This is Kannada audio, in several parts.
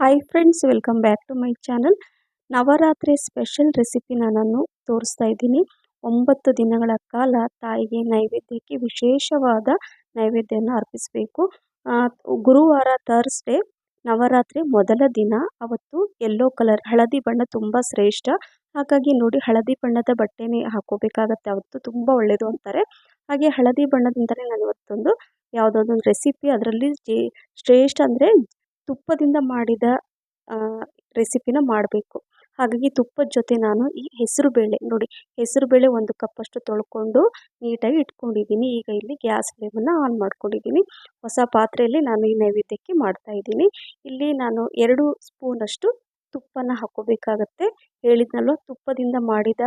Hi friends welcome back to my channel Navaratri special ರೆಸಿಪಿನ ನಾನು ತೋರಿಸ್ತಾ ಇದ್ದೀನಿ. ಒಂಬತ್ತು ದಿನಗಳ ಕಾಲ ತಾಯಿಗೆ ನೈವೇದ್ಯಕ್ಕೆ ವಿಶೇಷವಾದ ನೈವೇದ್ಯನ ಅರ್ಪಿಸಬೇಕು. ಗುರುವಾರ ಥರ್ಸ್ಡೇ ನವರಾತ್ರಿ ಮೊದಲ ದಿನ. ಅವತ್ತು ಎಲ್ಲೋ ಕಲರ್ ಹಳದಿ ಬಣ್ಣ ತುಂಬ ಶ್ರೇಷ್ಠ. ಹಾಗಾಗಿ ನೋಡಿ, ಹಳದಿ ಬಣ್ಣದ ಬಟ್ಟೆನೇ ಹಾಕೋಬೇಕಾಗತ್ತೆ ಅವತ್ತು ತುಂಬ ಒಳ್ಳೆಯದು ಅಂತಾರೆ. ಹಾಗೆ ಹಳದಿ ಬಣ್ಣದಿಂದಲೇ ನಾನು ಇವತ್ತೊಂದು ಯಾವುದಾದೊಂದು ರೆಸಿಪಿ ಅದರಲ್ಲಿ ಶ್ರೇಷ್ಠ ಅಂದರೆ ತುಪ್ಪದಿಂದ ಮಾಡಿದ ರೆಸಿಪಿನ ಮಾಡಬೇಕು. ಹಾಗಾಗಿ ತುಪ್ಪದ ಜೊತೆ ನಾನು ಈ ಹೆಸರು ಬೇಳೆ ನೋಡಿ ಹೆಸರು ಬೇಳೆ ಒಂದು ಕಪ್ಪಷ್ಟು ತೊಳ್ಕೊಂಡು ನೀಟಾಗಿ ಇಟ್ಕೊಂಡಿದ್ದೀನಿ. ಈಗ ಇಲ್ಲಿ ಗ್ಯಾಸ್ ಫ್ಲೇಮನ್ನು ಆನ್ ಮಾಡ್ಕೊಂಡಿದ್ದೀನಿ. ಹೊಸ ಪಾತ್ರೆಯಲ್ಲಿ ನಾನು ಈ ನೈವೇದ್ಯಕ್ಕೆ ಮಾಡ್ತಾಯಿದ್ದೀನಿ ಇಲ್ಲಿ ನಾನು ಎರಡು ಸ್ಪೂನಷ್ಟು ತುಪ್ಪನ ಹಾಕೋಬೇಕಾಗತ್ತೆ ಹೇಳಿದ್ನಲ್ವ, ತುಪ್ಪದಿಂದ ಮಾಡಿದ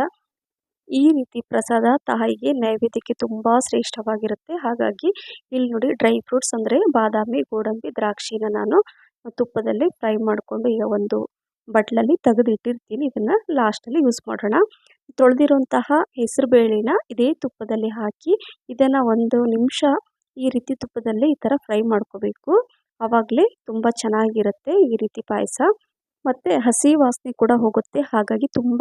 ಈ ರೀತಿ ಪ್ರಸಾದ ತಾಯಿಗೆ ನೈವೇದ್ಯಕ್ಕೆ ತುಂಬ ಶ್ರೇಷ್ಠವಾಗಿರುತ್ತೆ. ಹಾಗಾಗಿ ಇಲ್ಲಿ ನೋಡಿ ಡ್ರೈ ಫ್ರೂಟ್ಸ್ ಅಂದರೆ ಬಾದಾಮಿ, ಗೋಡಂಬಿ, ದ್ರಾಕ್ಷಿನ ನಾನು ತುಪ್ಪದಲ್ಲಿ ಫ್ರೈ ಮಾಡಿಕೊಂಡು ಈಗ ಒಂದು ಬಟ್ಲಲ್ಲಿ ತೆಗೆದು ಇಟ್ಟಿರ್ತೀನಿ ಇದನ್ನು ಲಾಸ್ಟಲ್ಲಿ ಯೂಸ್ ಮಾಡೋಣ. ತೊಳೆದಿರುವಂತಹ ಹೆಸರು ಬೇಳೆನ ಇದೇ ತುಪ್ಪದಲ್ಲಿ ಹಾಕಿ ಇದನ್ನು ಒಂದು ನಿಮಿಷ ಈ ರೀತಿ ತುಪ್ಪದಲ್ಲಿ ಈ ಥರ ಫ್ರೈ ಮಾಡ್ಕೋಬೇಕು. ಆವಾಗಲೇ ತುಂಬ ಚೆನ್ನಾಗಿರುತ್ತೆ ಈ ರೀತಿ ಪಾಯಸ. ಮತ್ತು ಹಸಿ ವಾಸನೆ ಕೂಡ ಹೋಗುತ್ತೆ. ಹಾಗಾಗಿ ತುಂಬ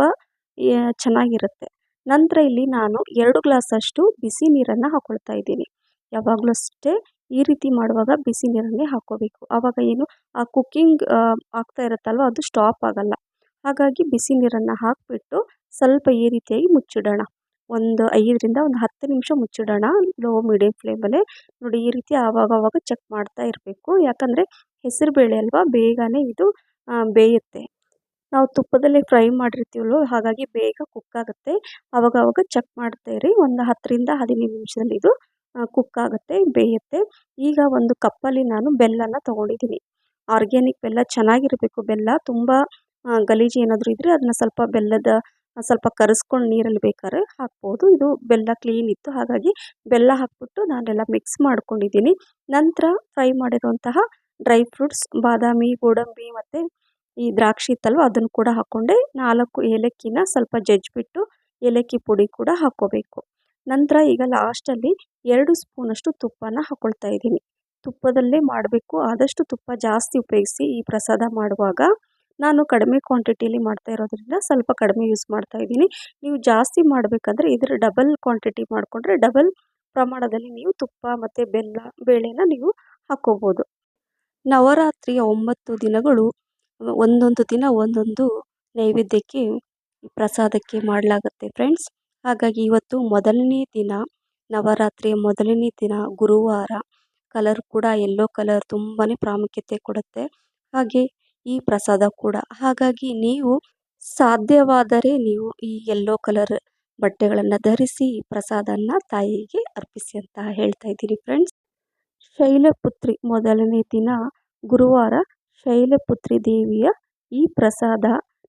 ಚೆನ್ನಾಗಿರುತ್ತೆ. ನಂತರ ಇಲ್ಲಿ ನಾನು ಎರಡು ಗ್ಲಾಸಷ್ಟು ಬಿಸಿ ನೀರನ್ನು ಹಾಕ್ಕೊಳ್ತಾ ಇದ್ದೀನಿ. ಯಾವಾಗಲೂ ಅಷ್ಟೇ ಈ ರೀತಿ ಮಾಡುವಾಗ ಬಿಸಿ ನೀರನ್ನೇ ಹಾಕ್ಕೋಬೇಕು. ಆವಾಗ ಏನು, ಆ ಕುಕ್ಕಿಂಗ್ ಆಗ್ತಾ ಇರುತ್ತಲ್ವ, ಅದು ಸ್ಟಾಪ್ ಆಗಲ್ಲ. ಹಾಗಾಗಿ ಬಿಸಿ ನೀರನ್ನು ಹಾಕಿಬಿಟ್ಟು ಸ್ವಲ್ಪ ಈ ರೀತಿಯಾಗಿ ಮುಚ್ಚಿಡೋಣ. ಒಂದು ಐದರಿಂದ ಒಂದು ಹತ್ತು ನಿಮಿಷ ಮುಚ್ಚಿಡೋಣ. ಲೋ ಮೀಡಿಯಂ ಫ್ಲೇಮಲ್ಲೇ ನೋಡಿ, ಈ ರೀತಿ ಆವಾಗ ಆವಾಗ ಚೆಕ್ ಮಾಡ್ತಾ ಇರಬೇಕು. ಯಾಕಂದರೆ ಹೆಸರು ಬೇಳೆ ಅಲ್ವಾ, ಬೇಗನೆ ಇದು ಬೇಯುತ್ತೆ. ನಾವು ತುಪ್ಪದಲ್ಲಿ ಫ್ರೈ ಮಾಡಿರ್ತೀವಲ್ವ, ಹಾಗಾಗಿ ಬೇಗ ಕುಕ್ ಆಗುತ್ತೆ. ಆವಾಗ ಆವಾಗ ಚೆಕ್ ಮಾಡ್ತಾ ಇರಿ. ಒಂದು ಹತ್ತರಿಂದ ಹದಿನೈದು ನಿಮಿಷದಲ್ಲಿ ಇದು ಕುಕ್ ಆಗುತ್ತೆ ಬೇಯುತ್ತೆ. ಈಗ ಒಂದು ಕಪ್ಪಲ್ಲಿ ನಾನು ಬೆಲ್ಲನ ತೊಗೊಂಡಿದ್ದೀನಿ. ಆರ್ಗ್ಯಾನಿಕ್ ಬೆಲ್ಲ ಚೆನ್ನಾಗಿರಬೇಕು. ಬೆಲ್ಲ ತುಂಬ ಗಲೀಜು ಏನಾದರೂ ಇದ್ದರೆ ಅದನ್ನ ಸ್ವಲ್ಪ ಬೆಲ್ಲದ, ಸ್ವಲ್ಪ ಕರಸ್ಕೊಂಡು ನೀರಲ್ಲಿ ಬೇಕಾದ್ರೆ ಹಾಕ್ಬೋದು. ಇದು ಬೆಲ್ಲ ಕ್ಲೀನ್ ಇತ್ತು. ಹಾಗಾಗಿ ಬೆಲ್ಲ ಹಾಕ್ಬಿಟ್ಟು ನಾನೆಲ್ಲ ಮಿಕ್ಸ್ ಮಾಡ್ಕೊಂಡಿದ್ದೀನಿ. ನಂತರ ಫ್ರೈ ಮಾಡಿರುವಂತಹ ಡ್ರೈ ಫ್ರೂಟ್ಸ್ ಬಾದಾಮಿ, ಗೋಡಂಬಿ ಮತ್ತು ಈ ದ್ರಾಕ್ಷಿ ಇತ್ತಲ್ವ, ಅದನ್ನು ಕೂಡ ಹಾಕ್ಕೊಂಡೆ ನಾಲ್ಕು ಏಲಕ್ಕಿನ ಸ್ವಲ್ಪ ಜಜ್ಜಿಬಿಟ್ಟು ಏಲಕ್ಕಿ ಪುಡಿ ಕೂಡ ಹಾಕ್ಕೋಬೇಕು. ನಂತರ ಈಗ ಲಾಸ್ಟಲ್ಲಿ ಎರಡು ಸ್ಪೂನಷ್ಟು ತುಪ್ಪನ ಹಾಕ್ಕೊಳ್ತಾ ಇದ್ದೀನಿ. ತುಪ್ಪದಲ್ಲೇ ಮಾಡಬೇಕು. ಆದಷ್ಟು ತುಪ್ಪ ಜಾಸ್ತಿ ಉಪಯೋಗಿಸಿ ಈ ಪ್ರಸಾದ ಮಾಡುವಾಗ ನಾನು ಕಡಿಮೆ ಕ್ವಾಂಟಿಟಿಯಲ್ಲಿ ಮಾಡ್ತಾ ಇರೋದ್ರಿಂದ ಸ್ವಲ್ಪ ಕಡಿಮೆ ಯೂಸ್ ಮಾಡ್ತಾ ಇದ್ದೀನಿ. ನೀವು ಜಾಸ್ತಿ ಮಾಡಬೇಕಂದ್ರೆ ಇದರ ಡಬಲ್ ಕ್ವಾಂಟಿಟಿ ಮಾಡಿಕೊಂಡ್ರೆ ಡಬಲ್ ಪ್ರಮಾಣದಲ್ಲಿ ನೀವು ತುಪ್ಪ ಮತ್ತು ಬೆಲ್ಲ ಬೇಳೆನ ನೀವು ಹಾಕ್ಕೋಬೋದು ನವರಾತ್ರಿಯ ಒಂಬತ್ತು ದಿನಗಳು ಒಂದೊಂದು ದಿನ ಒಂದೊಂದು ನೈವೇದ್ಯಕ್ಕೆ ಪ್ರಸಾದಕ್ಕೆ ಮಾಡಲಾಗುತ್ತೆ ಫ್ರೆಂಡ್ಸ್ ಹಾಗಾಗಿ ಇವತ್ತು ಮೊದಲನೇ ದಿನ, ನವರಾತ್ರಿಯ ಮೊದಲನೇ ದಿನ ಗುರುವಾರ. ಕಲರ್ ಕೂಡ ಎಲ್ಲೋ ಕಲರ್ ತುಂಬಾ ಪ್ರಾಮುಖ್ಯತೆ ಕೊಡುತ್ತೆ. ಹಾಗೆ ಈ ಪ್ರಸಾದ ಕೂಡ. ಹಾಗಾಗಿ ನೀವು ಸಾಧ್ಯವಾದರೆ ನೀವು ಈ ಎಲ್ಲೋ ಕಲರ್ ಬಟ್ಟೆಗಳನ್ನು ಧರಿಸಿ ಪ್ರಸಾದನ ತಾಯಿಗೆ ಅರ್ಪಿಸಿ ಅಂತ ಹೇಳ್ತಾ ಇದ್ದೀನಿ ಫ್ರೆಂಡ್ಸ್ ಶೈಲಪುತ್ರಿ ಮೊದಲನೇ ದಿನ ಗುರುವಾರ ಶೈಲಪುತ್ರಿ ದೇವಿಯ ಈ ಪ್ರಸಾದ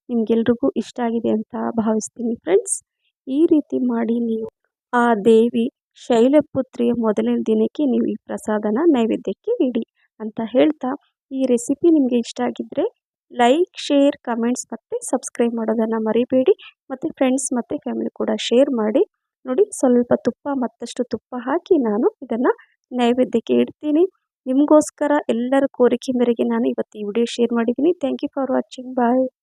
ನಿಮಗೆಲ್ರಿಗೂ ಇಷ್ಟ ಆಗಿದೆ ಅಂತ ಭಾವಿಸ್ತೀನಿ ಫ್ರೆಂಡ್ಸ್ ಈ ರೀತಿ ಮಾಡಿ ನೀವು ಆ ದೇವಿ ಶೈಲಪುತ್ರಿಯ ಮೊದಲನೇ ದಿನಕ್ಕೆ ನೀವು ಈ ಪ್ರಸಾದನ ನೈವೇದ್ಯಕ್ಕೆ ಇಡಿ ಅಂತ ಹೇಳ್ತಾ ಈ ರೆಸಿಪಿ ನಿಮಗೆ ಇಷ್ಟ ಆಗಿದ್ದರೆ ಲೈಕ್, ಶೇರ್, ಕಮೆಂಟ್ಸ್ ಮತ್ತು ಸಬ್ಸ್ಕ್ರೈಬ್ ಮಾಡೋದನ್ನು ಮರಿಬೇಡಿ. ಮತ್ತು ಫ್ರೆಂಡ್ಸ್ ಮತ್ತು ಫ್ಯಾಮಿಲಿ ಕೂಡ ಶೇರ್ ಮಾಡಿ. ನೋಡಿ, ಸ್ವಲ್ಪ ತುಪ್ಪ, ಮತ್ತಷ್ಟು ತುಪ್ಪ ಹಾಕಿ ನಾನು ಇದನ್ನು ನೈವೇದ್ಯಕ್ಕೆ ಇಡ್ತೀನಿ. ನಿಮಗೋಸ್ಕರ ಎಲ್ಲರ ಕೋರಿಕೆ ಮೇರೆಗೆ ನಾನು ಇವತ್ತು ಈ ವಿಡಿಯೋ ಶೇರ್ ಮಾಡಿದ್ದೀನಿ. Thank you for watching bye